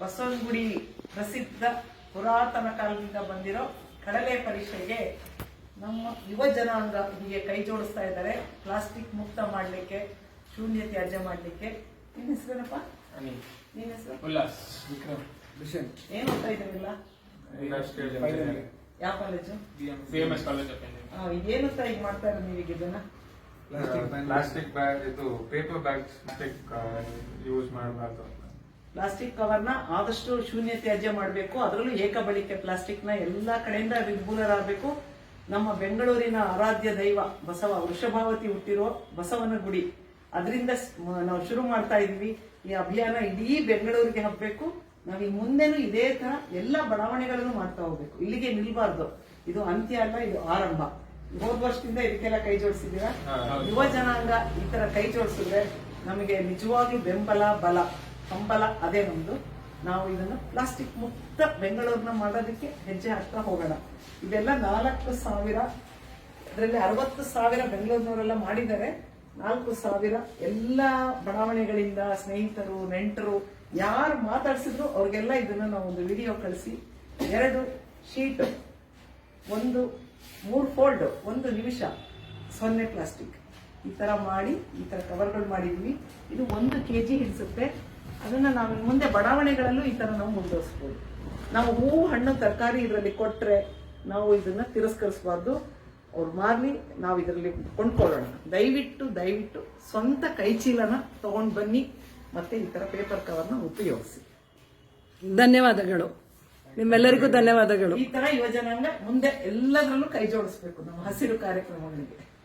ಬಸವನಗುಡಿ ಪ್ರಸಿದ್ಧ ಪುರಾತನ ಕಾಲದಿಂದ ಬಂದಿರೋ ಕಡಲೆ ಪರೀಕ್ಷೆಗೆ ನಮ್ಮ ಯುವ ಜನಾಂಗ ಹೀಗೆ ಕೈ ಜೋಡಿಸ್ತಾ ಇದ್ದಾರೆ. ಪ್ಲಾಸ್ಟಿಕ್ ಮುಕ್ತ ಮಾಡಲಿಕ್ಕೆ ಶೂನ್ಯ ತ್ಯಾಜ್ಯ ಮಾಡಲಿಕ್ಕೆ. ನಿನ್ನ ಹೆಸರೇನಪ್ಪ? ಅನಿಲ್. ನಿನ್ನ ಹೆಸರು? ಉಲ್ಲಾಸ್ ವಿಕ್ರಮ್. ಏನು ಓದ್ತಾ ಇದ್ದೀರಲ್ಲ ಯಾವ ಕಾಲೇಜು? ಏನು ಸರ್ ಈಗ ಮಾಡ್ತಾ ಇರೋದು ನೀವೀಗ ಇದನ್ನ? Plastic bag. ಇದು ಪೇಪರ್ ಬ್ಯಾಗ್ ಯೂಸ್ ಮಾಡಬಾರ್ದು ಅಂತ. ಪ್ಲಾಸ್ಟಿಕ್ ಕವರ್ನ ಆದಷ್ಟು ಶೂನ್ಯ ತ್ಯಾಜ್ಯ ಮಾಡಬೇಕು. ಅದರಲ್ಲೂ ಏಕ ಬಳಕೆ ಪ್ಲಾಸ್ಟಿಕ್ನ ಎಲ್ಲಾ ಕಡೆಯಿಂದ ನಿರ್ಮೂಲರಾಗಬೇಕು ನಮ್ಮ ಬೆಂಗಳೂರಿನ ಆರಾಧ್ಯ ದೈವ ಬಸವ ವೃಷಭಾವತಿ ಹುಟ್ಟಿರೋ ಬಸವನ ಗುಡಿ ಅದರಿಂದ ನಾವು ಶುರು ಮಾಡ್ತಾ ಇದೀವಿ ಈ ಅಭಿಯಾನ ಇಡೀ ಬೆಂಗಳೂರಿಗೆ ಹಬ್ಬಬೇಕು ನಾವು ಈ ಮುಂದೆನೂ ಇದೇ ತರ ಎಲ್ಲ ಬಡಾವಣೆಗಳನ್ನು ಮಾಡ್ತಾ ಹೋಗ್ಬೇಕು. ಇಲ್ಲಿಗೆ ನಿಲ್ಬಾರ್ದು. ಇದು ಅಂತ್ಯ ಅಲ್ಲ ಇದು ಆರಂಭ. ಹೋದ ವರ್ಷದಿಂದ ಇದಕ್ಕೆಲ್ಲ ಕೈ ಜೋಡಿಸಿದ್ದೀರಾ? ಹೌದು. ಯುವ ಜನಾಂಗ ಈ ತರ ಕೈ ಜೋಡಿಸಿದ್ರೆ ನಮಗೆ ನಿಜವಾಗ್ಲೂ ಬೆಂಬಲ ಬಲ. ಹಂಬಲ ಅದೇ ನಮ್ದು. ನಾವು ಇದನ್ನ ಪ್ಲಾಸ್ಟಿಕ್ ಮುಕ್ತ ಬೆಂಗಳೂರನ್ನ ಮಾಡೋದಕ್ಕೆ ಹೆಜ್ಜೆ ಹಾಕ್ತಾ ಹೋಗೋಣ. ಇದೆಲ್ಲ ನಾಲ್ಕು ಸಾವಿರ, ಅದರಲ್ಲಿ ಅರವತ್ತು ಸಾವಿರ ಬೆಂಗಳೂರಿನವರೆಲ್ಲ ಮಾಡಿದ್ದಾರೆ. ನಾಲ್ಕು ಸಾವಿರ ಎಲ್ಲ ಬಡಾವಣೆಗಳಿಂದ ಸ್ನೇಹಿತರು, ನೆಂಟರು, ಯಾರು ಮಾತಾಡಿಸಿದ್ರು ಅವ್ರಿಗೆಲ್ಲ ಇದನ್ನ ನಾವು ಒಂದು ವಿಡಿಯೋ ಕಳಿಸಿ. ಎರಡು ಶೀಟ್, ಒಂದು, ಮೂರು ಫೋಲ್ಡ್, ಒಂದು ನಿಮಿಷ. ಸೊನ್ನೆ ಪ್ಲಾಸ್ಟಿಕ್. ಈ ತರ ಮಾಡಿ, ಈ ತರ ಕವರ್ಗಳು ಮಾಡಿದ್ವಿ. ಇದು ಒಂದು ಕೆ ಜಿ ಹಿಡಿಸುತ್ತೆ. ಅದನ್ನ ನಾವು ಮುಂದೆ ಬಡಾವಣೆಗಳಲ್ಲೂ ಈ ತರ ನಾವು ಮುಂದುವರಿಸ್ಬೋದು. ನಾವು ಹೂವು ಹಣ್ಣು ತರಕಾರಿ ಇದರಲ್ಲಿ ಕೊಟ್ಟರೆ ನಾವು ಇದನ್ನ ತಿರಸ್ಕರಿಸಬಾರ್ದು. ಅವ್ರು ಮಾರ್ಲಿ ನಾವು ಇದರಲ್ಲಿ ಕೊಂಡ್ಕೊಳ್ಳೋಣ. ದಯವಿಟ್ಟು ದಯವಿಟ್ಟು ಸ್ವಂತ ಕೈಚೀಲನ ತಗೊಂಡ್ ಬನ್ನಿ ಮತ್ತೆ ಈ ತರ ಪೇಪರ್ ಕವರ್ನ ಉಪಯೋಗಿಸಿ. ಧನ್ಯವಾದಗಳು. ನಿಮ್ಮೆಲ್ಲರಿಗೂ ಧನ್ಯವಾದಗಳು. ಈ ತರ ಯುವಜನಾಂಗ ಮುಂದೆ ಎಲ್ಲದರಲ್ಲೂ ಕೈ ಜೋಡಿಸ್ಬೇಕು ನಮ್ಮ ಹಸಿರು ಕಾರ್ಯಕ್ರಮಗಳಿಗೆ.